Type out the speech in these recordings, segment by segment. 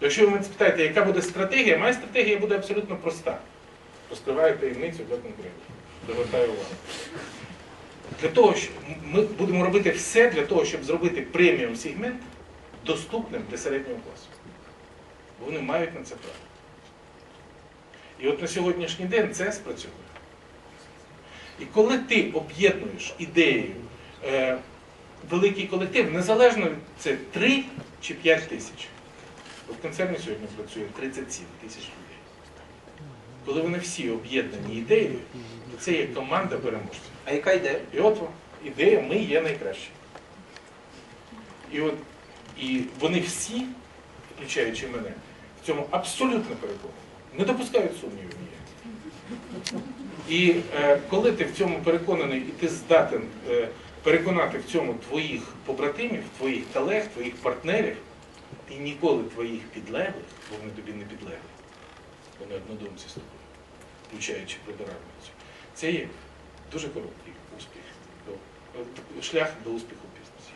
Якщо ви мене спитаєте, яка буде стратегія, моя стратегія буде абсолютно проста. Розкриваю таємницю для конкурентів. Привертаю увагу. Для того, що ми будемо робити все для того, щоб зробити преміум сегмент доступним для середнього класу. Бо вони мають на це право. І от на сьогоднішній день це спрацьовує. І коли ти об'єднуєш ідеєю е, великий колектив, незалежно це 3 чи 5 тисяч. От в концерні сьогодні працює 37 тисяч людей. Коли вони всі об'єднані ідеєю, то це є команда переможців. А яка ідея? І от ідея ми є найкращі. І от і вони всі, включаючи мене, в цьому абсолютно переконані. Не допускають сумнівів. І е, коли ти в цьому переконаний і ти здатен е, переконати в цьому твоїх побратимів, твоїх колег, твоїх партнерів, і ніколи твоїх підлеглих, бо вони тобі не підлеглі, вони однодумці з тобою, включаючи прибиральницю. Це є дуже короткий успіх, шлях до успіху в бізнесі.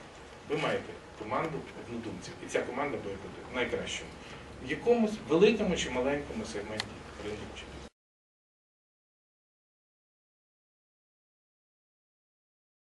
Ви маєте команду однодумців, і ця команда буде бути найкращою в якомусь великому чи маленькому сегменті ринку чи.